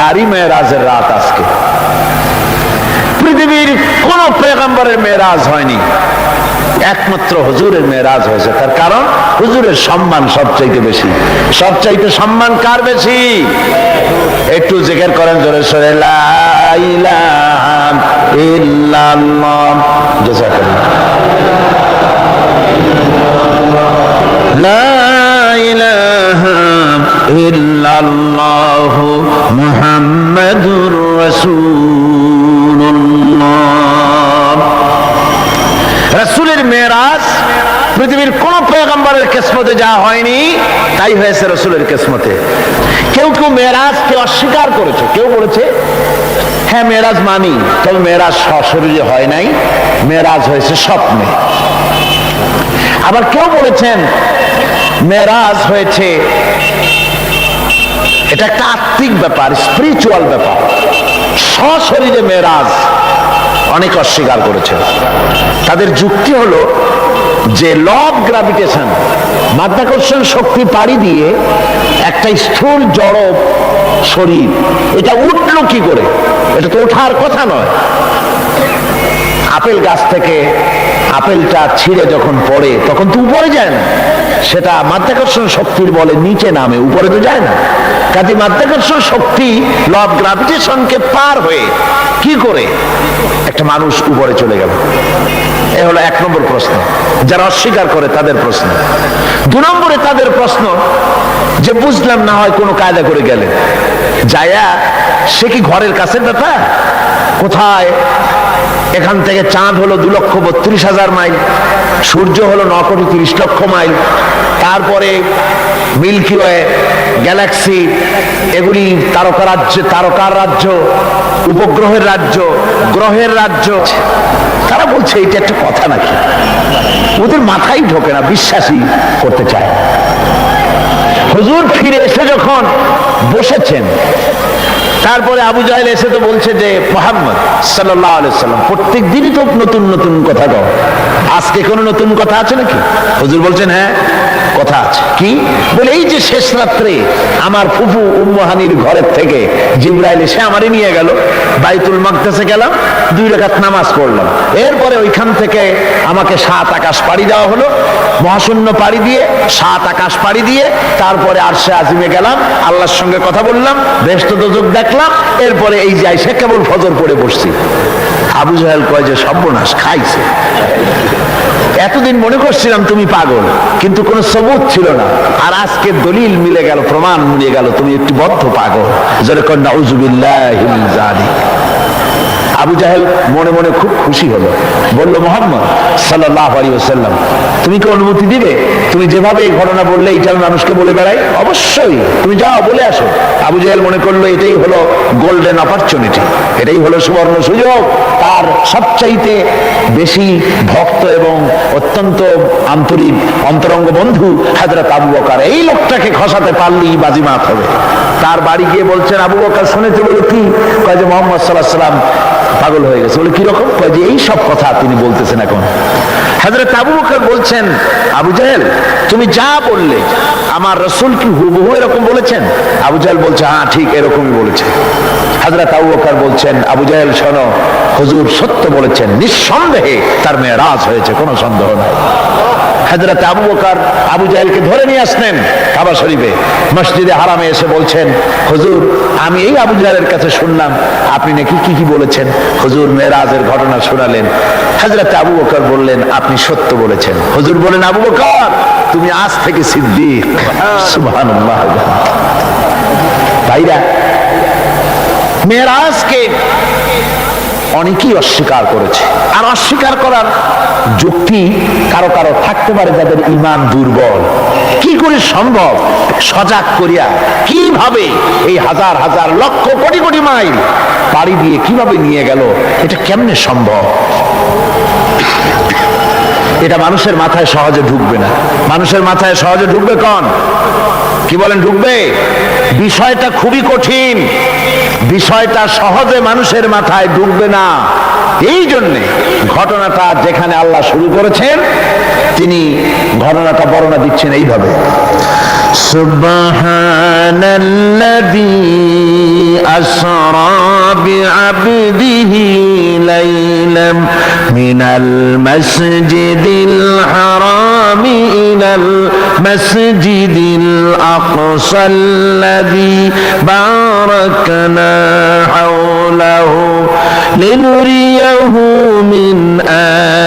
তারই মেয়েরাজের রাত আজকে। পৃথিবীর কোন পেগম্বরের মেয়েরাজ হয়নি। একমাত্র হুজুরের মেয়েরাজ হয়েছে। তার কারণ হুজুরের সম্মান সবচাইতে বেশি। সবচাইতে সম্মান কার বেশি? একটু জিজ্ঞের করেন জোরে সরে লা ইলাহা ইল্লাল্লাহ। মুহাম্মাদুর মেরাজ পৃথিবীর কোন পয়গম্বরের কেসমতে যা হয়নি, তাই হয়েছে রসুলের কেসমতে। কেউ কেউ মেরাজকে অস্বীকার করেছে, কেউ বলেছে হ্যাঁ মেরাজ মানি, তবে মেরাজ সশরীরে হয় নাই, মেরাজ হয়েছে স্বপ্নে। আবার কেউ বলেছেন, মেরাজ হয়েছে এটা একটা আত্মিক ব্যাপার স্পিরিচুয়াল ব্যাপার। সশরীরে মেরাজ অনেক অস্বীকার করেছে। তাদের যুক্তি হলো যে ল অফ গ্রাভিটেশন মাধ্যাকর্ষণ শক্তি পাড়ি দিয়ে একটা স্থূল জড় শরীর, এটা উঠল কি করে? এটা তো ওঠার কথা নয়। আপেল গাছ থেকে আপেলটা ছিঁড়ে যখন পড়ে, তখন তো উপরে যায় না। সেটা মাধ্যাকর্ষণ শক্তির বলে নিচে নামে, উপরে তো যায় না। কাজে মাধ্যাকর্ষণ শক্তি ল গ্রাভিটেশনকে পার হয়ে কি করে? একটা মানুষ উপরে চলে গেল। এ হলো এক নম্বর প্রশ্ন। যারা অস্বীকার করে তাদের প্রশ্ন। দু নম্বরে তাদের প্রশ্ন, যে বুঝলাম না হয় কোনো কায়দা করে গেলে। যায়া, সে কি ঘরের কাছে ব্যাপার? কোথায়? এখান থেকে চাঁদ হলো দু লক্ষ বত্রিশ হাজার মাইল, সূর্য হলো ন কোটি তিরিশ লক্ষ মাইল। তারপরে মিল্কি ওয়ে, গ্যালাক্সি, এগুলি তারকা রাজ্য, তারকার রাজ্য, উপগ্রহের রাজ্য, গ্রহের রাজ্য। তারা বলছে এটা একটা কথা নাকি? ওদের মাথায় ঢোকে না, বিশ্বাসই করতে চায় হুজুর ফিরে এসে যখন বসেছেন তারপরে আবু জাহেল এসে তো বলছে যে, মোহাম্মদ সাল্লাহ সাল্লাম প্রত্যেক দিনই তো নতুন নতুন কথা কও। আজকে কোনো নতুন কথা আছে নাকি? হুজুর বলছেন হ্যাঁ। কথা আছে। কি? বলে, এই যে শেষ রাত্রে আমার ফুফু উম্মহানির ঘরের থেকে জিব্রাইল এসে আমারই নিয়ে গেল। বাইতুল মাকদাসে গেলাম, দুই রেখাত নামাজ পড়লাম। এরপরে ওইখান থেকে আমাকে সাত আকাশ পাড়ি দেওয়া হলো। মহাশূন্য পাড়ি দিয়ে, সাত আকাশ পাড়ি দিয়ে তারপরে আরশে আজিমে গেলাম, আল্লাহর সঙ্গে কথা বললাম বেষ্ট দোজক দেখলাম, এরপরে এই যাই সে কেবল ফজর পড়ে বসছি। আবু জাহেল কয় যে, সর্বনাশ, খাইছে। এতদিন মনে করছিলাম তুমি পাগল, কিন্তু কোনো সবুত ছিল না। আর আজকে দলিল মিলে গেল, প্রমাণ মিলে গেল, তুমি একটি বদ্ধ পাগল। যেরকম কন্যা উজুবিল্লাহ আবু জাহেল মনে মনে খুব খুশি হলো। বলল, মোহাম্মদ সাল্লাহ আলী ওসাল্লাম তুমি কি অনুমতি দিবে? তুমি যেভাবে এই ঘটনা বললে এইটা মানুষকে বলে বেড়াই অবশ্যই, তুমি যাও, বলে আসো। আবু জাহেল মনে করল, এটাই হলো গোল্ডেন অপরচুনিটি এটাই হলো সুবর্ণ সুযোগ। তার সবচাইতে বেশি ভক্ত এবং অত্যন্ত আন্তরিক অন্তরঙ্গ বন্ধু হাজরত আবু বকার, এই লোকটাকে খসাতে পারলেই বাজিমাত হবে। তার বাড়ি গিয়ে বলছেন, আবু বকার শুনেছে বলে কি? যে মোহাম্মদ সাল্লাহ সাল্লাম পাগল হয়ে গেছে। বলে, কীরকম? যে, এই সব কথা তিনি বলতেছেন এখন। হাজরত আবু বকর বলছেন, আবু জাহেল, তুমি যা বললে, আমার রসুল কি হুবহু এরকম বলেছেন? আবু জাহেল বলছে হ্যাঁ ঠিক এরকমই বলেছে। হাজরত আবু বলছেন, আবু জাহেল, শোনো, হুজুর সত্য বলেছেন, নিঃসন্দেহে তার মেয়ে রাজ হয়েছে, কোনো সন্দেহ নাই। হাজরত আবু বকর আবু জাহেলকে ধরে নিয়ে আসলেন কাবা শরীফে। মসজিদে হারামে এসে বলছেন, হুজুর, আমি এই আবু জাহেলের কাছে শুনলাম, আপনি নাকি কি কি বলেছেন? হুজুর মেরাজের ঘটনা শোনালেন। হাজরত আবু বকর বললেন, আপনি সত্য বলেছেন। হুজুর বলেন আবু বকর, তুমি আজ থেকে সিদ্দিক। সুবহানাল্লাহ। ভাইরা মেরাজকে অনেকেই অস্বীকার করেছে। আর অস্বীকার করার যুক্তি কারও কারও থাকতে পারে যাদের ইমান দুর্বল। কি করে সম্ভব? সজাগ করিয়া কীভাবে এই হাজার হাজার লক্ষ কোটি কোটি মাইল পাড়ি দিয়ে কীভাবে নিয়ে গেল? এটা কেমনে সম্ভব? এটা মানুষের মাথায় সহজে ঢুকবে না। মানুষের মাথায় সহজে ঢুকবে কন? কি বলেন, ঢুকবে? বিষয়টা খুবই কঠিন। বিষয়টা সহজে মানুষের মাথায় ঢুকবে না এই জন্যে ঘটনাটা যেখানে আল্লাহ শুরু করেছেন তিনি ঘটনাটা বর্ণনা দিচ্ছেন এইভাবে سبحان الذي أسرى بعبده ليلا من المسجد الحرام إلى المسجد الأقصى الذي باركنا حوله لنريه من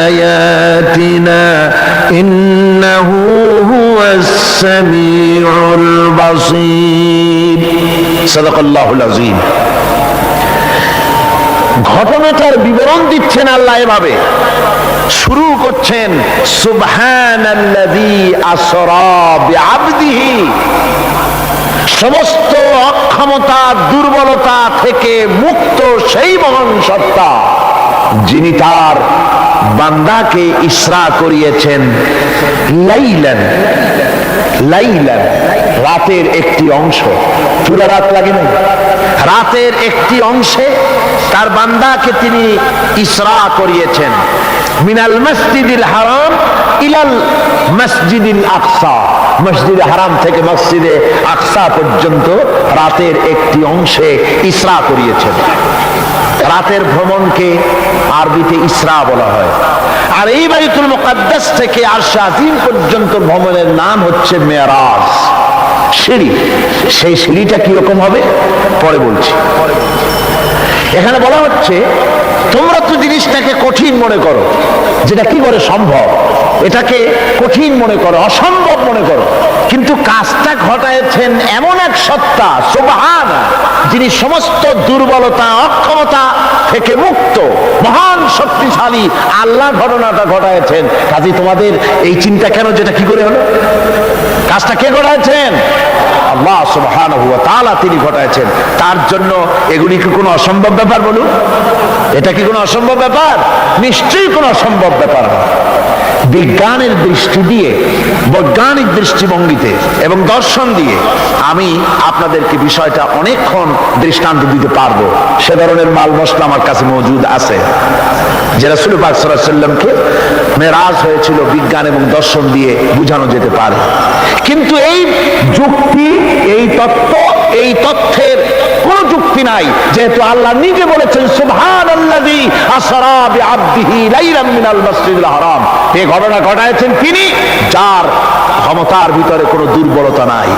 آياتنا إنه هو السميع البصير. صدق الله العظيم. ঘটনাটার বিবরণ দিচ্ছেন আল্লাহ এভাবে। শুরু করছেন সমস্ত অক্ষমতা, দুর্বলতা থেকে মুক্ত সেই মহান সত্তা, যিনি তার বান্দাকে ইসরা করিয়েছেন লাইলান। লাইলান রাতের একটি অংশ। পুরো রাত লাগে না রাতের একটি অংশে তার বান্দাকে তিনি ইসরা করিয়েছেন। মিনাল মসজিদিল হারাম ইলাল মসজিদিল আকসা। মসজিদ হারাম থেকে মসজিদে আকসা পর্যন্ত রাতের একটি অংশে ইসরা করিয়েছেন। রাতের ভ্রমণকে আরবিতে ইসরা বলা হয়। আর এই বাইতুল মুকাদ্দাস থেকে আরশে আজিম পর্যন্ত ভ্রমণের নাম হচ্ছে মেরাজ। সিঁড়ি। সেই সিঁড়িটা কীরকম হবে? পরে বলছি। এখানে বলা হচ্ছে, তোমরা তো জিনিসটাকে কঠিন মনে করো, যেটা কি করে সম্ভব? এটাকে কঠিন মনে করো, অসম্ভব মনে করো। কিন্তু কাজটা ঘটাইছেন এমন এক সত্তা, সুবহান, যিনি সমস্ত দুর্বলতা, অক্ষমতা থেকে মুক্ত, মহান শক্তিশালী। আল্লাহ ঘটনাটা ঘটাইছেন। কাজে, তোমাদের এই চিন্তা কেন, যেটা কি করে হলো? কাজটা কে ঘটাইছেন? আল্লাহ সুবহানাহু ওয়া তাআলা তিনি ঘটাইছেন। তার জন্য এগুলি কি কোনো অসম্ভব ব্যাপার বলুন? এটা কি কোনো অসম্ভব ব্যাপার? নিশ্চয়ই কোনো অসম্ভব ব্যাপার না বিজ্ঞানের দৃষ্টি দিয়ে, বৈজ্ঞানিক দৃষ্টিভঙ্গিতে এবং দর্শন দিয়ে আমি আপনাদেরকে বিষয়টা অনেকক্ষণ দৃষ্টান্ত দিতে পারব। সে ধরনের মাল মশলা আমার কাছে মজুদ আছে। যে রাসূল পাক সাল্লামকে মেরাজ হয়েছিল বিজ্ঞান এবং দর্শন দিয়ে বোঝানো যেতে পারে। কিন্তু এই যুক্তি, এই তত্ত্ব, এই তথ্যের কোন যুক্তি নাই। যেহেতু আল্লাহ নিজে বলেছেন সুবহান আল্লাযী আসরা বিআবদিহি লাইলাম মিনাল মাসজিদিল হারাম। এই ঘটনা ঘটায়ছেন তিনি, যার ক্ষমতার ভিতরে কোনো দুর্বলতা নাই।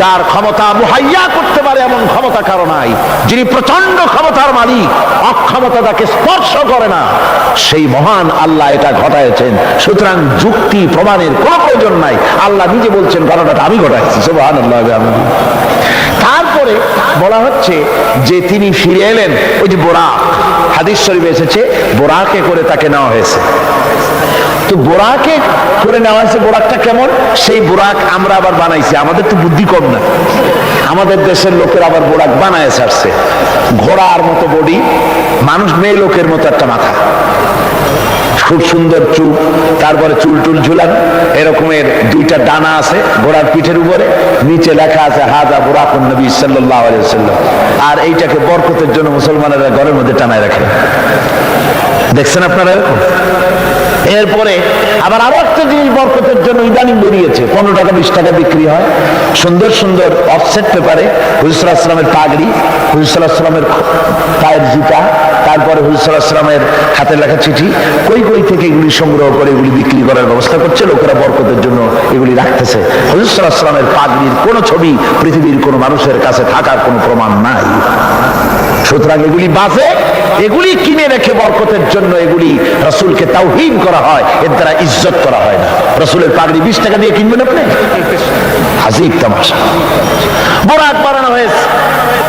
যার ক্ষমতা মুহাইয়া করতে পারে এমন ক্ষমতা কারও নাই। যিনি প্রচণ্ড ক্ষমতার মালিক, অক্ষমতা তাকে স্পর্শ করে না। সেই মহান আল্লাহ এটা ঘটায়ছেন সুতরাং যুক্তি প্রমাণের কোনো প্রয়োজন নাই। আল্লাহ নিজে বলছেন, ঘটনাটা আমি ঘটাইছি। সুবহান আল্লাহ তারপরে বলা হচ্ছে যে তিনি ফিরে এলেন, ওই যে বোরাক। হাদিস শরীফে এসেছে, বোরাকে করে তাকে নেওয়া হয়েছে। তো বোরাকে করে নেওয়া হয়েছে, বোরাকটা কেমন? সেই বোরাক আমরা আবার বানাইছি, আমাদের তো বুদ্ধি কম না। আমাদের দেশের লোকের আবার বোরাক বানায় ছাড়ছে। ঘোড়ার মতো বডি, মানুষ মেয়ে লোকের মতো একটা মাথা। খুব সুন্দর চুল, তারপরে চুল টুল ঝুলান, এরকমের দুইটা ডানা আছে ঘোড়ার পিঠের উপরে, নিচে লেখা আছে হাজা বুরাকুন নবী সাল্লাহ সাল্লাম আর এইটাকে বরকতের জন্য মুসলমানেরা ঘরের মধ্যে টানায় রাখে। দেখছেন আপনারা এরকম? এরপরে আবার আরও একটা জিনিস বরকতের জন্য ইদানিং বেরিয়েছে। পনেরো টাকা, বিশ টাকা বিক্রি হয়। সুন্দর সুন্দর অফসেট পেপারে হুজুর আসলামের পাগড়ি, হুজুর আসলামের পায়ের জুতা, তারপরে হুজুর আসলামের হাতে লেখা চিঠি। কই কই থেকে এগুলি সংগ্রহ করে, এগুলি বিক্রি করার ব্যবস্থা করছে? লোকেরা বরকতের জন্য এগুলি রাখতেছে। হুজুর আসলামের পাগড়ির কোনো ছবি পৃথিবীর কোনো মানুষের কাছে থাকার কোনো প্রমাণ নাই। সুতরাং এগুলি বাজে। এগুলি কিনে রেখে বরকতের জন্য এগুলি রসুলকে তাওহীন করা হয়, এর দ্বারা ইজ্জত করা হয় না। রসুলের পাগড়ি বিশ টাকা দিয়ে কিনবেন আপনি? হাজির তামাশা। বোরাক বানানো হয়েছে।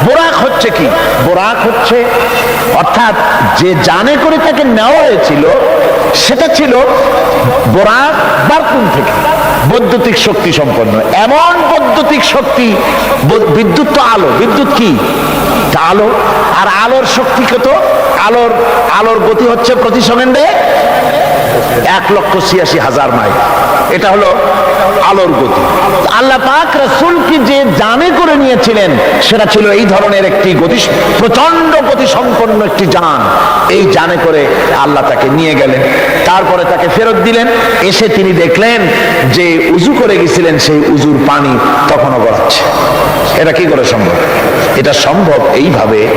বোরাক হচ্ছে কি? বোরাক হচ্ছে, অর্থাৎ যে জানে করে তাকে নেওয়া হয়েছিল সেটা ছিল বোরাক বারকুন থেকে। বৈদ্যুতিক শক্তি সম্পন্ন। এমন বৈদ্যুতিক শক্তি বিদ্যুৎ তো আলো। বিদ্যুৎ কি? আলো। আর আলোর শক্তি কত? আলোর আলোর গতি হচ্ছে প্রতি সেকেন্ডে এক লক্ষ ছিয়াশি হাজার মাইল। এটা হলো আলোর গতি। আল্লাহ পাক রসুলকে যে জানে করে নিয়েছিলেন, সেটা ছিল এই ধরনের একটি গতি প্রচণ্ড গতি সম্পন্ন একটি যান। এই জানে করে আল্লাহ তাকে নিয়ে গেলেন। তারপরে তাকে ফেরত দিলেন। এসে তিনি দেখলেন যে উজু করে গেছিলেন, সেই উজুর পানি তখনও গড়াচ্ছে। এটা কি করে সম্ভব? এটা সম্ভব এইভাবে।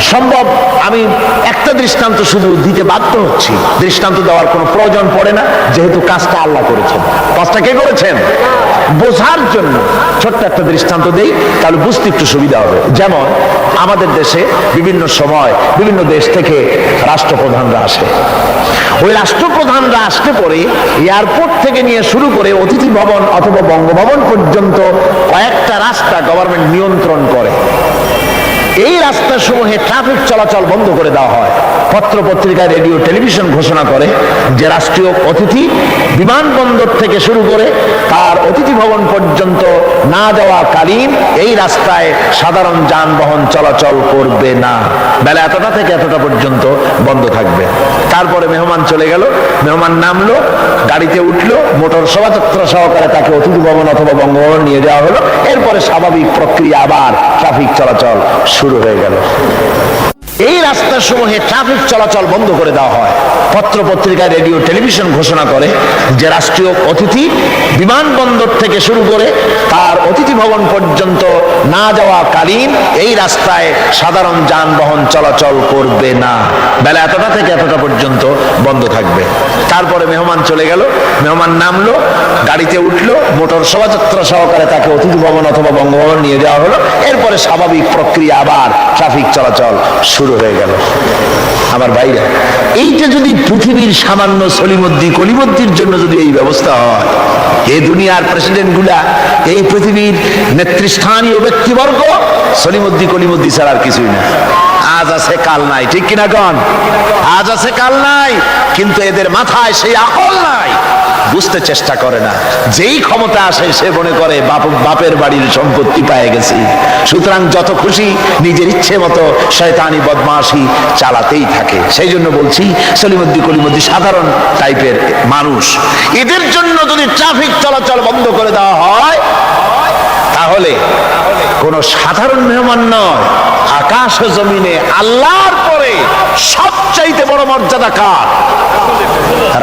সম্ভব, আমি একটা দৃষ্টান্ত শুধু দিতে বাধ্য হচ্ছি। দৃষ্টান্ত দেওয়ার কোনো প্রয়োজন পড়ে না, যেহেতু কাজটা আল্লাহ করেছেন। কাজটা কে করেছেন? বোঝার জন্য ছোট্ট একটা দৃষ্টান্ত দেই, তাহলে বুঝতে একটু সুবিধা হবে। যেমন, আমাদের দেশে বিভিন্ন সময় বিভিন্ন দেশ থেকে রাষ্ট্রপ্রধানরা আসে। ওই রাষ্ট্রপ্রধানরা আসতে পরে এয়ারপোর্ট থেকে নিয়ে শুরু করে অতিথি ভবন অথবা বঙ্গভবন পর্যন্ত কয়েকটা রাস্তা গভর্নমেন্ট নিয়ন্ত্রণ করে। এই রাস্তাসমূহে ট্রাফিক চলাচল বন্ধ করে দেওয়া হয়। পত্র পত্রিকা রেডিও, টেলিভিশন ঘোষণা করে যে রাষ্ট্রীয় অতিথি বিমানবন্দর থেকে শুরু করে তার অতিথি ভবন পর্যন্ত না যাওয়া কালীন এই রাস্তায় সাধারণ যানবাহন চলাচল করবে না। বেলা এতটা থেকে এতটা পর্যন্ত বন্ধ থাকবে। তারপরে মেহমান চলে গেল, মেহমান নামলো, গাড়িতে উঠল, মোটর শোভাযাত্রা সহকারে তাকে অতিথি ভবন অথবা বঙ্গভবন নিয়ে যাওয়া হলো। এরপরে স্বাভাবিক প্রক্রিয়া আবার ট্রাফিক চলাচল শুরু হয়ে গেল এই রাস্তার সমূহে ট্রাফিক চলাচল বন্ধ করে দেওয়া হয়। পত্র পত্রিকা রেডিও টেলিভিশন ঘোষণা করে যে রাষ্ট্রীয় অতিথি বিমানবন্দর থেকে শুরু করে তার অতিথি ভবন পর্যন্ত না যাওয়া কালীন এই রাস্তায় সাধারণ যানবাহন চলাচল করবে না। বেলা এতটা থেকে এতটা পর্যন্ত বন্ধ থাকবে। তারপরে মেহমান চলে গেল, মেহমান নামলো, গাড়িতে উঠল, মোটর শোভাযাত্রা সহকারে তাকে অতিথি ভবন অথবা বঙ্গভবন নিয়ে যাওয়া হলো। এরপরে স্বাভাবিক প্রক্রিয়া আবার ট্রাফিক চলাচল শুরু হয়ে গেল। আমার ভাইরা, এইটা যদি পৃথিবীর সামান্য সলিমদ্দি কলিমদ্দির জন্য যদি এই ব্যবস্থা হয় এই দুনিয়ার প্রেসিডেন্টগুলা, এই পৃথিবীর নেতৃস্থানীয় ব্যক্তিবর্গ, সলিমদ্দি কলিমদ্দি ছাড়া আর কিছুই না। আজ আছে কাল নাই, ঠিক কিনা গণ আজ আছে কাল নাই, কিন্তু এদের মাথায় সেই আকল নাই। বুঝতে চেষ্টা করে না। যেই ক্ষমতা আসে, সে মনে করে বাপ, বাপের বাড়ির সম্পত্তি পেয়ে গেছি। সুতরাং যত খুশি নিজের ইচ্ছে মতো শয়তানি বদমাশি চালাতেই থাকে। সেই জন্য বলছি সলিমদ্দি কলিমদ্দি সাধারণ টাইপের মানুষ। এদের জন্য যদি ট্রাফিক চলাচল বন্ধ করে দেওয়া হয়, তাহলে কোন সাধারণ মেহমান নয়, আকাশ জমিনে আল্লাহর পরে সবচাইতে বড় মর্যাদা কার?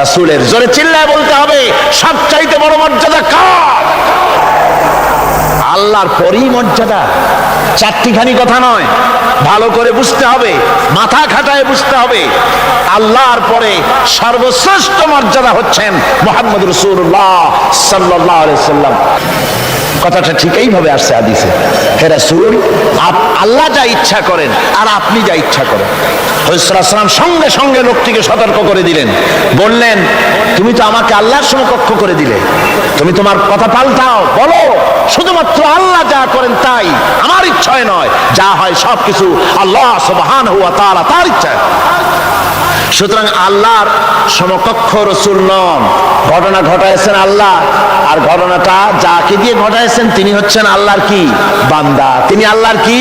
রাসূলের জোরে চিল্লায় বলতে হবে, সবচাইতে বড় মর্যাদা কার? আল্লাহর পরই মর্যাদা। চারটিখানি কথা নয়, ভালো করে বুঝতে হবে, মাথা খাটায় বুঝতে হবে। আল্লাহর পরে সর্বশ্রেষ্ঠ মর্যাদা হচ্ছেন মোহাম্মদ রসুল্লাহ সাল্লাহ সাল্লাম। কথাটা ঠিকই ভাবে আসছে আদিসে হে রাসূল আল্লাহ যা ইচ্ছা করেন আর আপনি যা ইচ্ছা করেন। হরিসাল্লাম সঙ্গে সঙ্গে লোকটিকে সতর্ক করে দিলেন। বললেন, তুমি তো আমাকে আল্লাহর সমকক্ষ করে দিলে। তুমি তোমার কথা পাল্টাও, বলো, শুধুমাত্র আল্লাহ যা করেন তাই। আমার ইচ্ছায় নয়, যা হয় সবকিছু আল্লাহ সুবহান হুয়া তাআলা তার ইচ্ছায়। সুতরাং আল্লাহর সমকক্ষ রসুল নন। ঘটনা ঘটাইছেন আল্লাহ। আর ঘটনাটা যাকে দিয়ে ঘটাইছেন, তিনি হচ্ছেন আল্লাহর কি? বান্দা। তিনি আল্লাহর কি?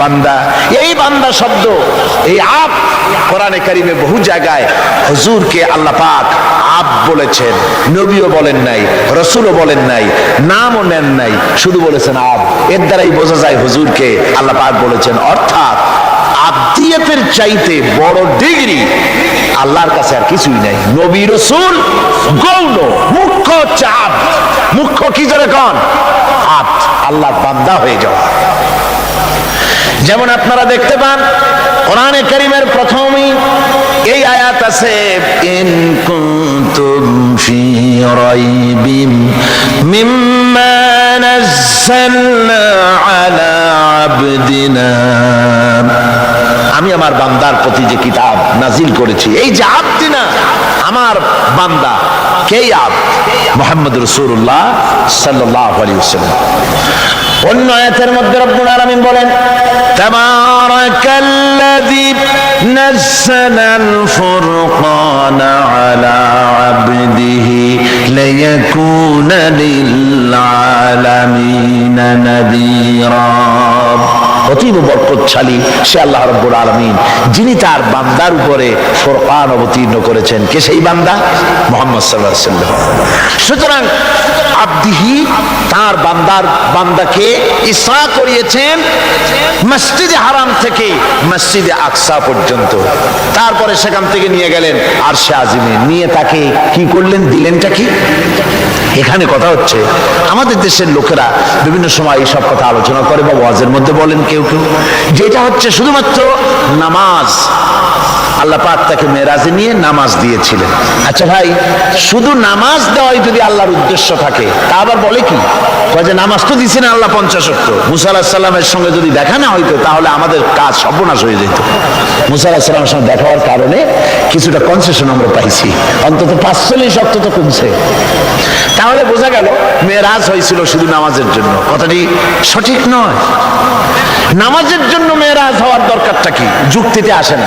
বান্দা। এই বান্দা শব্দ, এই আপ কোরআনে কারিমে বহু জায়গায় হুজুরকে আল্লাহ পাক আপ বলেছেন। নবীও বলেন নাই, রসুলও বলেন নাই, নামও নেন নাই, শুধু বলেছেন আব এর দ্বারাই বোঝা যায় হুজুরকে আল্লাহ পাক বলেছেন। অর্থাৎ আব্দিয়তের চাইতে বড় ডিগ্রি আল্লাহর কাছে আর কিছুই নাই। নবী রসুল গৌণ মুখ্য হচ্ছে মুখ্য কি জোরে কন? আব আল্লাহ বান্দা হয়ে যাওয়া। যেমন আপনারা দেখতে পান, কোরআনে কারিমের প্রথমেই এই আয়াত আছে, ইন কুনতুম ফি রাইবিম মিম্মা নাযালনা আলা আবদিনা। আমি আমার বান্দার প্রতি যে কিতাব নাজিল করেছি, এই যে আবদিনা আমার বান্দা কে আব মোহাম্মদ রসুল্লাহ সাল্লাহ আলী ওসাল্লাম অন্য আয়াতের মধ্যে রব্বুল আলামিন বলেন আলা আবদিহি লিয়াকুনা লিল নাযীরা। অতীব বরকতশালী, সে আল্লাহ রব্বুল আলমিন, যিনি তার বান্দার উপরে ফোরকান অবতীর্ণ করেছেন। কে সেই বান্দা? মোহাম্মদ সাল্লাহ সাল্লাম সুতরাং আব্দিহি তার বান্দার বান্দাকে ইসরা করিয়েছেন মসজিদে হারাম থেকে মসজিদে আকসা পর্যন্ত। তারপরে সেখান থেকে নিয়ে গেলেন আর সে আজিমে নিয়ে তাকে কি করলেন? দিলেনটা কি? এখানে কথা হচ্ছে, আমাদের দেশের লোকেরা বিভিন্ন সময় এইসব কথা আলোচনা করে বা ওয়াজের মধ্যে বলেন কেউ কেউ। যেটা হচ্ছে শুধুমাত্র নামাজ। আল্লাহ পাক তাকে মেরাজে নিয়ে নামাজ দিয়েছিলেন। আচ্ছা ভাই, শুধু নামাজ দেওয়াই যদি আল্লাহর উদ্দেশ্য থাকে, তা আবার বলে কি? যে নামাজ তো দিছেন আল্লাহ পঞ্চাশত্ব মুসা সাল্লামের সঙ্গে যদি দেখা না হইতো, তাহলে আমাদের কাজ সর্বনাশ হয়ে যেত। মুসা সাল্লামের সঙ্গে দেখা হওয়ার কারণে কিছুটা কনসেশন আমরা পাইছি। অন্তত পাঁচচল্লিশ অক্ত তো কমছে। তাহলে বোঝা গেল, মেয়েরাজ হয়েছিল শুধু নামাজের জন্য। কথাটি সঠিক নয়। নামাজের জন্য মেয়েরাজ হওয়ার দরকারটা কি? যুক্তিতে আসে না।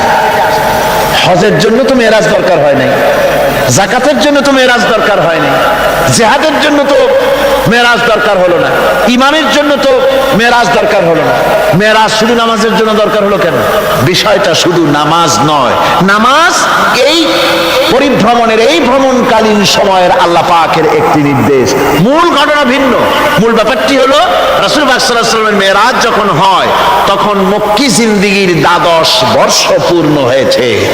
হজের জন্য তো মেয়েরাজ দরকার হয় নাই। জাকাতের জন্য তো মেয়েরাজ দরকার হয় নাই। জেহাদের জন্য তো মেয়েরাজ দরকার হলো না। ইমানের জন্য তো মেরাজ দরকার হলো না। মেরাজ শুধু নামাজের জন্য দরকার হলো কেন? বিষয়টা শুধু নামাজ নয়। নামাজ এই পরিভ্রমণের, এই ভ্রমণকালীন সময়ের আল্লাহ পাকের একটি নির্দেশ। মূল ঘটনা ভিন্ন। মূল ব্যাপারটি হলো, রাসুল বাকসাল্লামের মেয়েরাজ যখন হয়, তখন মক্কি জিন্দিগির দ্বাদশ বর্ষ পূর্ণ হয়েছে।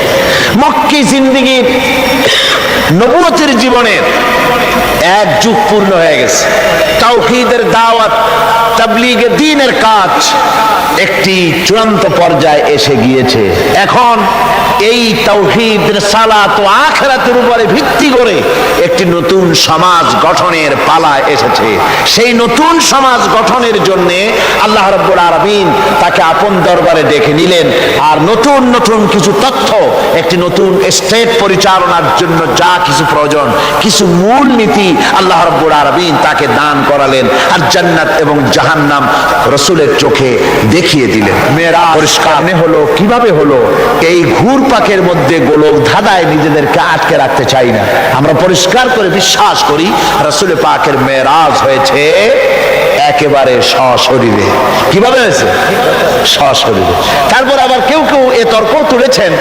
মক্কি জিন্দিগির নবুয়তের জীবনের এক যুগ পূর্ণ হয়ে গেছে। তাওহীদের দাওয়াত তাবলিগে দিনের কাজ একটি চূড়ান্ত পর্যায়ে এসে গিয়েছে। এখন এই তাওহীদ সালাত ও আখেরাতের উপরে ভিত্তি করে একটি নতুন সমাজ গঠনের পালা এসেছে। সেই নতুন সমাজ গঠনের জন্য আল্লাহ রাব্বুল আলামিন তাকে আপন দরবারে ডেকে নিলেন। আর নতুন নতুন কিছু তথ্য, একটি নতুন স্টেট পরিচালনার জন্য যা কিছু প্রয়োজন, কিছু মূল নীতি আল্লাহ রাব্বুল আলামিন তাকে দান করালেন আর জান্নাত এবং জাহান্নাম রসুলের চোখে দেখিয়ে দিলেন। মেয়েরা, পরিষ্কার হলো, কীভাবে হলো? এই ঘুর পাকের মধ্যে গোলক ধাঁধায় নিজেদেরকে আটকে রাখতে চাই না। আমরা পরিষ্কার করে বিশ্বাস করি, রসুল পাকের মেয়েরাজ হয়েছে একেবারে সশরীরে। কীভাবে হয়েছে? সশরীরে। তারপর আবার কেউ কেউ এ তর্ক তুলেছেন।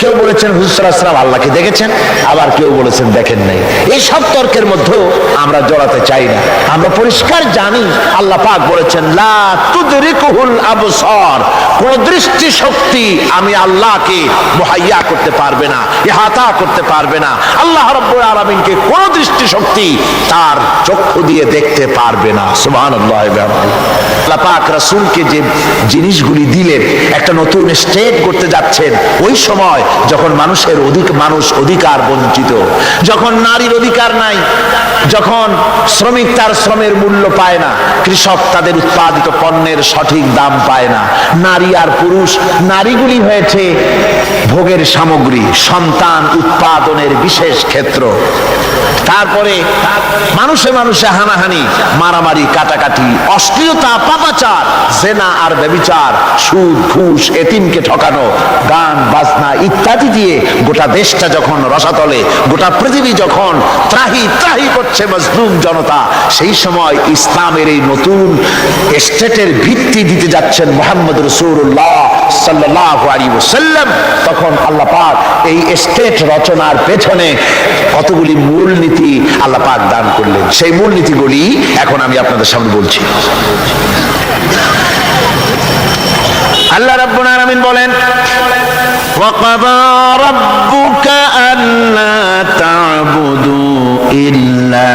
কেউ বলেছেন হুজুরাম আল্লাহকে দেখেছেন। আবার কেউ বলেছেন, দেখেন নাই। এই সব তর্কের মধ্যেও আমরা জড়াতে চাই না। আমরা পরিষ্কার জানি, আল্লাহ পাক বলেছেন, লা তুদরিকুহুল আবসার। কোন দৃষ্টি শক্তি আমি আল্লাহকে মুহাইয়া করতে পারবে না, ইহাতা করতে পারবে না। আল্লাহ রাব্বুল আলামিনকে কোন দৃষ্টি শক্তি তার চক্ষু দিয়ে দেখতে পারবে না। সুবহানাল্লাহ আল্লাহ পাক রাসূলকে যে জিনিসগুলি দিলেন, একটা নতুন স্টেট করতে যাচ্ছেন। ওই সময় যখন মানুষের অধিক, মানুষ অধিকার বঞ্চিত। যখন নারীর অধিকার নাই, যখন শ্রমিক তার শ্রমের মূল্য পায় না, কৃষক তাদের উৎপাদিত পণ্যের সঠিক দাম পায় না। নারী আর পুরুষ, নারীগুলি হয়েছে ভোগের সামগ্রী, সন্তান উৎপাদনের বিশেষ ক্ষেত্র। তারপরে মানুষে মানুষে হানাহানি, মারামারি, কাটাকাটি, অশ্লীলতা, পাপাচার, জেনা আর ব্যবিচার, সুদ, ঘুষ, এতিমকে ঠকানো, গান, বাজনা ইত্যাদি দিয়ে গোটা দেশটা যখন রসাতলে, গোটা পৃথিবী যখন ত্রাহি ত্রাহি করছে মজলুম জনতা, সেই সময় ইসলামের এই নতুন স্টেটের ভিত্তি দিতে যাচ্ছেন মোহাম্মদ রসুল্লাহ সাল্লাহ তখন আল্লাহ পাক এই স্টেট রচনার পেছনে কতগুলি মূলনীতি আল্লাহ পাক দান করলেন সেই মূলনীতিগুলি এখন আমি আপনাদের সামনে বলছি আল্লাহ রাব্বুল আলামিন বলেন وقضى ربك ألا تعبدوا إلا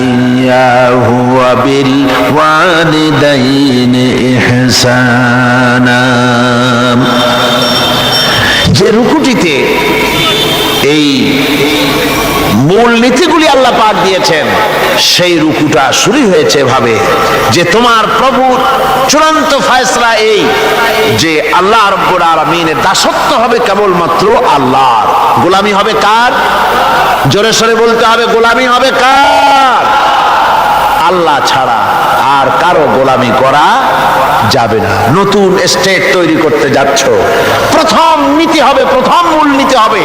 إياه وبالوالدين إحسانا যে রুকুটিতে এই মূল নীতিগুলি আল্লাহ পাক দিয়েছেন, সেই রুকুটা শুরু হয়েছে ভাবে যে তোমার প্রভু চূড়ান্ত ফয়সলা এই যে আল্লাহ রব্বুল আলমিনের দাসত্ব হবে কেবলমাত্র আল্লাহর। গোলামি হবে কার? জোরে সরে বলতে হবে, গোলামি হবে কার? আল্লাহ ছাড়া আর কারও গোলামি করা যাবে না। নতুন স্টেট তৈরি করতে যাচ্ছ। প্রথম নীতি হবে, প্রথম মূল নীতি হবে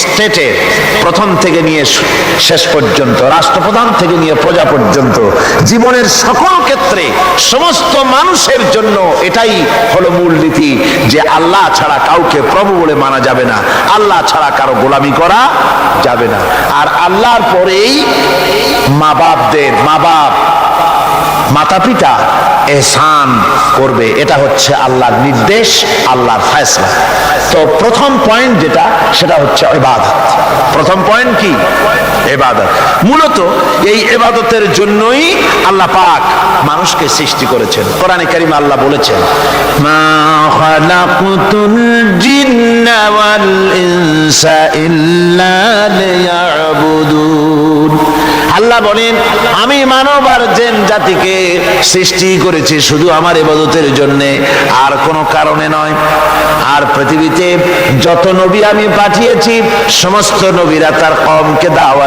স্টেটের প্রথম থেকে নিয়ে শেষ পর্যন্ত, রাষ্ট্রপ্রধান থেকে নিয়ে প্রজা পর্যন্ত। জীবনের সকল ক্ষেত্রে সমস্ত মানুষের জন্য এটাই হলো মূল নীতি, যে আল্লাহ ছাড়া কাউকে প্রভু বলে মানা যাবে না। আল্লাহ ছাড়া কারও গোলামি করা যাবে না। আর আল্লাহর পরেই মা বাপদের মা বাপ মাতা পিতা এহসান করবে। এটা হচ্ছে আল্লাহর নির্দেশ, আল্লাহর ফয়সলা। তো প্রথম পয়েন্ট যেটা, সেটা হচ্ছে ইবাদত। প্রথম পয়েন্ট কি? এবাদত মূলত এই এবাদতের জন্যই আল্লাহ পাক মানুষকে সৃষ্টি করেছেন। কোরআনে কারিম আল্লাহ বলেছেন আল্লাহ বলেন, আমি মানব আর জেন জাতিকে সৃষ্টি করেছি শুধু আমার এবাদতের জন্যে, আর কোনো কারণে নয়। আর পৃথিবীতে যত নবী আমি পাঠিয়েছি, সমস্ত নবীরা তার কমকে দাওয়া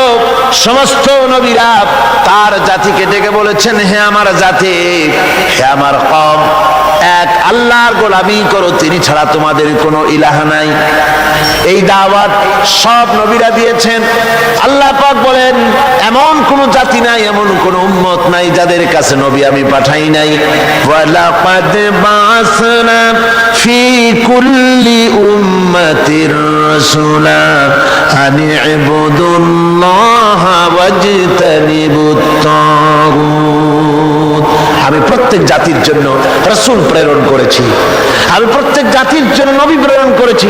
সমস্ত নবীরা তার জাতিকে ডেকে বলেছেন, হে আমার জাতি, হে আমার কম, এক আল্লাহর গোলামি করো, তিনি ছাড়া তোমাদের কোনো ইলাহা নাই। এই দাওয়াত সব নবীরা দিয়েছেন। আল্লাহ পাক বলেন, এমন কোন জাতি নাই, এমন কোন উম্মত নাই, যাদের কাছে নবী আমি পাঠাই নাই। ওয়ালাকাদ বাসনা ফি কুল্লি উম্মাতির رسولا أن اعبدوا الله واجتنبوا الطاغوت. আমি প্রত্যেক জাতির জন্য রসুল প্রেরণ করেছি। আমি প্রত্যেক জাতির জন্য নবী প্রেরণ করেছি।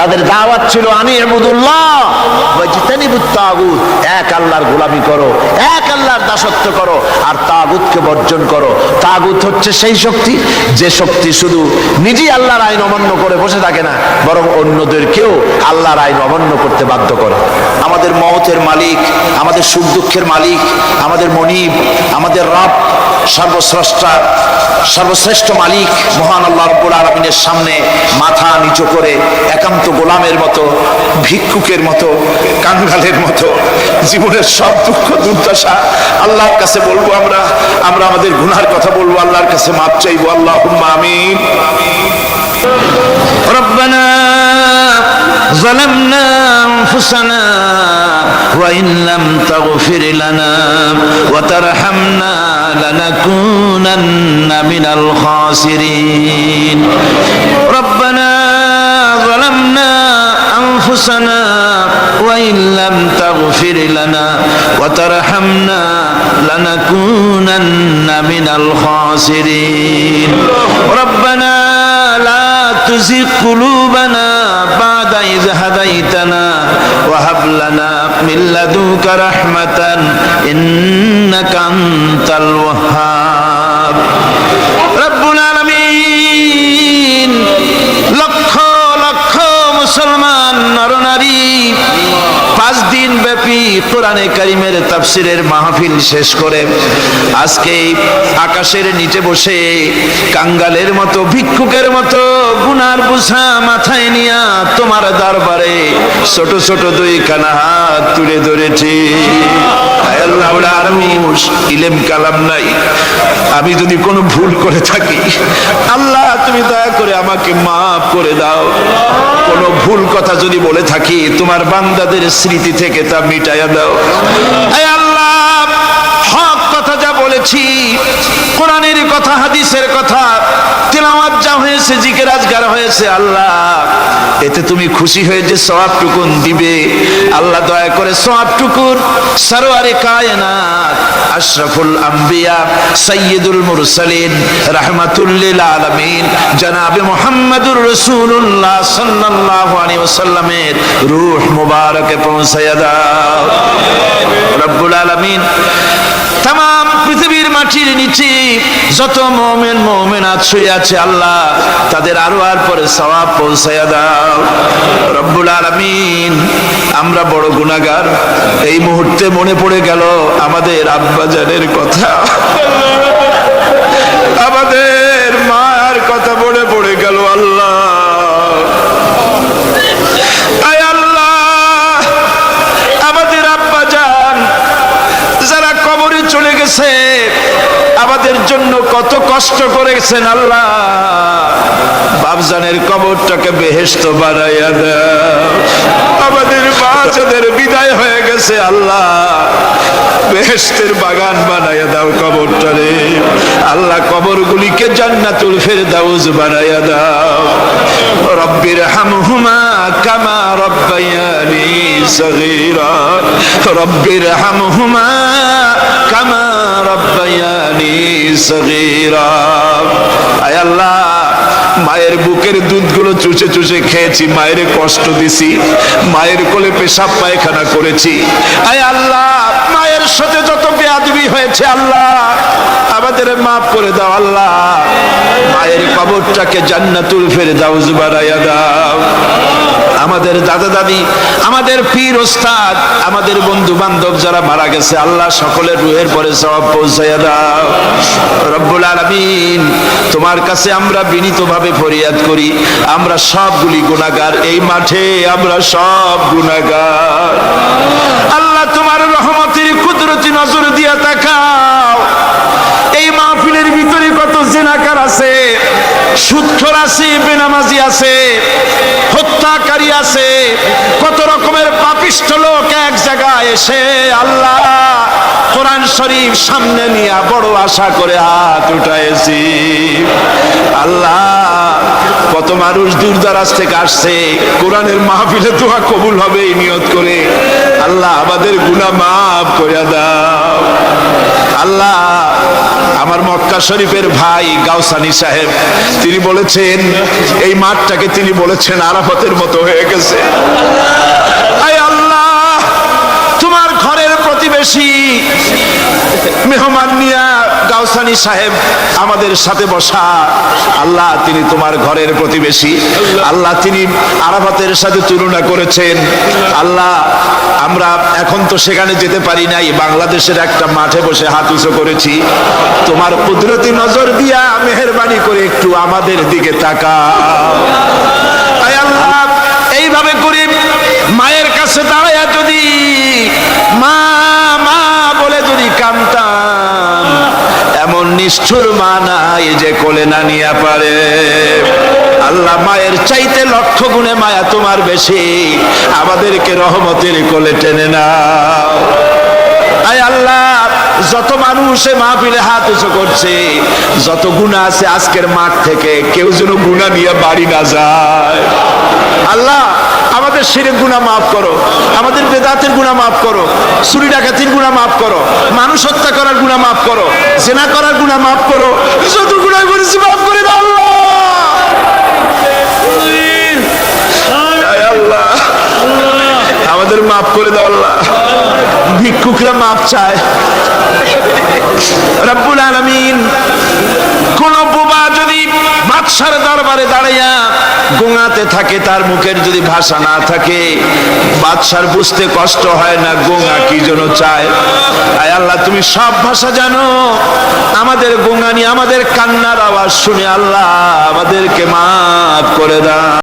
তাদের দাওয়াত ছিল আমি এবুদুল্লাহ এক আল্লাহর গোলামি করো, এক আল্লাহর দাসত্ব করো, আর তাগুতকে বর্জন করো। তাগুত হচ্ছে সেই শক্তি, যে শক্তি শুধু নিজেই আল্লাহর আইন অমান্য করে বসে থাকে না, বরং অন্যদেরকেও আল্লাহর আইন অমান্য করতে বাধ্য করে। আমাদের মহতের মালিক, আমাদের সুখ দুঃখের মালিক, আমাদের মনিব, আমাদের রব স্রষ্টা সর্বশ্রেষ্ঠ মালিক মহান আল্লাহ রব্বুল আলমিনের সামনে মাথা নিচু করে একান্ত গোলামের মতো, ভিক্ষুকের মতো, কাঙ্গালের মতো, জীবনের সব দুঃখ দুর্দশা আল্লাহর কাছে বলব আমরা আমরা আমাদের গুনার কথা বলব, আল্লাহর কাছে মাপ চাইব আল্লাহ আমিন। রব্বানা ظلمنا أنفسنا وإن لم تغفر لنا وترحمنا لنكونن من الخاسرين ربنا ظلمنا أنفسنا وإن لم تغفر لنا وترحمنا لنكونن من الخاسرين ربنا لا تزغ قلوبنا بعد إذ هديتنا وهب لنا من لدنك رحمة إنك أنت الوهاب. رب কোরআনে কারিমের তাফসিরের মাহফিল শেষ করে আজকে আকাশের নিচে বসে কাঙ্গালের মতো, ভিক্ষুকের মতো গুনার বুঝা মাথায় নিয়া তোমার দরবারে ছোট ছোট দুই কানা হাত তুলে ধরেছি। ইলেম কালাম নাই। আমি যদি কোনো ভুল করে থাকি, আল্লাহ তুমি দয়া করে আমাকে মাফ করে দাও। কোনো ভুল কথা যদি বলে থাকি, তোমার বান্দাদের স্মৃতি থেকে তা মিটাইয়া দাও। আল্লাহ, হক কথা যা বলেছি, কোরআনের কথা, হাদিসের কথা, তেলাওয়াত যা হয়েছে, জিকের আজগার হয়েছে, আল্লাহ। এতে তুমি খুশি হয়ে যে সওয়াবটুকুন দিবে। আল্লাহ দয়া করে সওয়াবটুকুন। সরওয়ারে কায়নাত, আশরাফুল আম্বিয়া, সাইয়্যিদুল মুরসালিন রাহমাতুল্লিল আলামিন। জনাবে মুহাম্মদুর রাসূলুল্লাহ সাল্লাল্লাহু আলাইহি ওয়াসাল্লামের রূহ মুবারকে পৌঁছায়া দাও। রব্বুল আলামিন তাম পৃথিবীর মাটির নিচে যত মোমেন মোমেন আছুই আছে আল্লাহ, তাদের আরও আর পরে সওয়াব পৌঁছায়া দাও। রব্বুল আলামিন, আমরা বড় গুণাগার এই মুহূর্তে মনে পড়ে গেল আমাদের আব্বাজানের কথা। আমাদের কষ্ট করেছেন আল্লাহ। বাবজানের কবরটাকে বেহেস্ত বানাইয়া আমাদের যাদের বিদায় হয়ে গেছে আল্লাহ। বেহেস্তের বাগান বানাইয়া দাও কবরটারে। আল্লাহ কবরগুলিকে জান্নাতুল ফেরদাউস বানাইয়া দাও। রব্বির হামহুমা কামা রব্বায়ানি সগীরা। রব্বির হামহুমা কামা রব্বায়ানি সগীরা। আয় আল্লাহ, মায়ের বুকের দুধগুলো চুষে চুষে খেয়েছি, মায়ের কষ্ট দিছি, মায়ের কোলে পেশাব পায়খানা করেছি। আয় আল্লাহ, মায়ের সাথে যত বেয়াদবি হয়েছে আল্লাহ, আমাদের মাফ করে দাও আল্লাহ। মায়ের কবরটাকে জান্নাতুল ফেরে দাও জুবারাইয়া দাও। আমাদের দাদা দাদি, আমাদের পীর ওস্তাদ, আমাদের বন্ধু বান্ধব যারা মারা গেছে, আল্লাহ সকলের রুহের পরে সব পৌঁছাইয়া দাও। রব্বুল আলামিন, তোমার কাছে আমরা বিনীতভাবে ফরিয়াদ করি, আমরা সবগুলি গুনাহগার, এই মাঠে আমরা সব গুনাহগার। আল্লাহ তোমার রহমতের কুদরতি নজর দিয়া তাকাও। এই মাহফিলের ভিতরে কত জেনাকার আছে সুৎখর আছে, বেনামাজি আছে, হত্যাকারী আছে, কত রকমের পাপিষ্ঠ লোক এক জায়গায় এসে আল্লাহ কোরআন শরীফ সামনে নিয়ে বড় আশা করে হাত উঠাইছি। আল্লাহ, কত মানুষ দূর দারাজ থেকে আসছে, কোরআনের মাহফিলে দোয়া কবুল হবে এই নিয়ত করে। আল্লাহ, আমাদের গুনাহ মাফ করে দাও। আল্লাহ আমার মক্কা শরীফের ভাই গাউসানি সাহেব, তিনি বলেছেন, এই মাঠটাকে তিনি বলেছেন আরাফতের মতো হয়ে গেছে। প্রতিবেশী মেহমান নিয়া গাউসানি সাহেব আমাদের সাথে বসা। আল্লাহ তিনি তোমার ঘরের প্রতিবেশী। আল্লাহ তিনি আরাফাতের সাথে তুলনা করেছেন। আল্লাহ, আমরা এখন তো সেখানে যেতে পারি নাই। বাংলাদেশের একটা মাঠে বসে হাত উঁচু করেছি। তোমার কুদরতি নজর দিয়া মেহরবানি করে একটু আমাদের দিকে তাকা আল্লাহ, এইভাবে করে মায়ের কাছে দাঁড়াইয়া কামতাম। এমন নিষ্ঠুর মা নাই যে কোলে না নিয়ে পারে। আল্লাহ মায়ের চাইতে লক্ষ গুণে মায়া তোমার বেশি। আমাদেরকে রহমতের কোলে টেনে নাও। আয় আল্লাহ, যত মানুষ মাহফিলে হাত উঁচু করছে, যত গুণা আছে আজকের মাঠ থেকে, কেউ যেন গুণা নিয়ে বাড়ি না যায়। আল্লাহ আমাদের শিরের গুণা মাফ করো। আমাদের বেদাতের গুণা মাফ করো। চুরি ডাকাতির গুণা মাফ করো। মানুষ হত্যা করার গুণা মাফ করো। জেনা করার গুণা মাফ করো। যত গুণা করেছি মাফ করে দাও আমাদের মাফ করে দাও আল্লাহ। ভিক্ষুকরা মাপ চায়। রব্বুল আলামিন কোন বাদশার দরবারে দাঁড়াইয়া গোঙাতে থাকে, তার মুখের যদি ভাষা না থাকে, বাদশার বুঝতে কষ্ট হয় না, গোঙা কি জন্য চায়? আয় আল্লাহ, তুমি সব ভাষা জানো। আমাদের গোঙানি আমাদের কান্নার আওয়াজ শুনে আল্লাহ আমাদেরকে মাফ করে দাও।